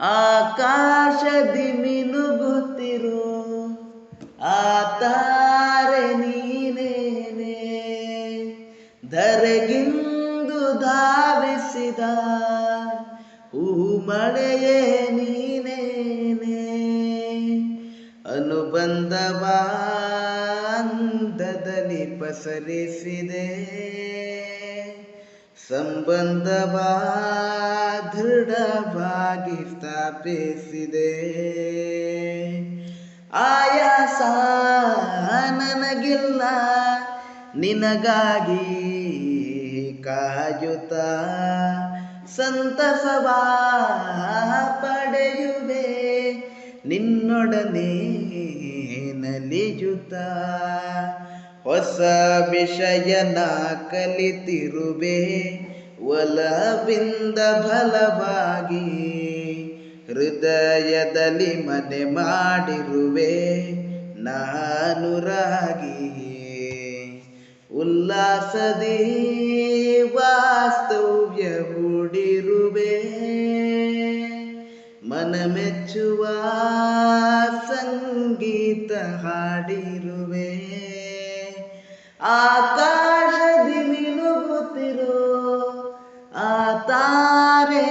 ಆಕಾಶದಿ ಮಿನುಗುತ್ತಿರು ಆ ತಾರೆ ನೀನೇನೆ. ಧರೆಗಿಂದು ಧಾವಿಸಿದ ಹೂ ಮಳೆಯೇ ನೀನೇನೆ. ಅನುಬಂಧವ ಅಂದದಲ್ಲಿ ಪಸರಿಸಿದೆ. ಸಂಬಂಧವ ದೃಢವಾಗಿ ಸ್ಥಾಪಿಸಿದೆ ಆಯಾಸ ನನಗಿಲ್ಲ ನಿನಗಾಗಿ ಕಾಯುತ್ತ. ಸಂತಸವ ಪಡೆಯುವೆ ನಿನ್ನೊಡನೆ ನಲಿಯುತ್ತ. ಹೊಸ ವಿಷಯನ ಕಲಿತಿರುವೆ. ಒಲವಿಂದ ಫಲವಾಗಿ ಹೃದಯದಲ್ಲಿ ಮನೆ ಮಾಡಿರುವೆ. ನಾನು ರಾಗಿ ಉಲ್ಲಾಸದಿ ವಾಸ್ತವ್ಯ ಹೂಡಿರುವೆ. ಮನಮೆಚ್ಚುವ ಸಂಗೀತ ಹಾಡಿರುವೆ. ಆಕಾಶದಿ ಮಿನುಗುತ್ತಿರೋ ಆ ತಾರೆ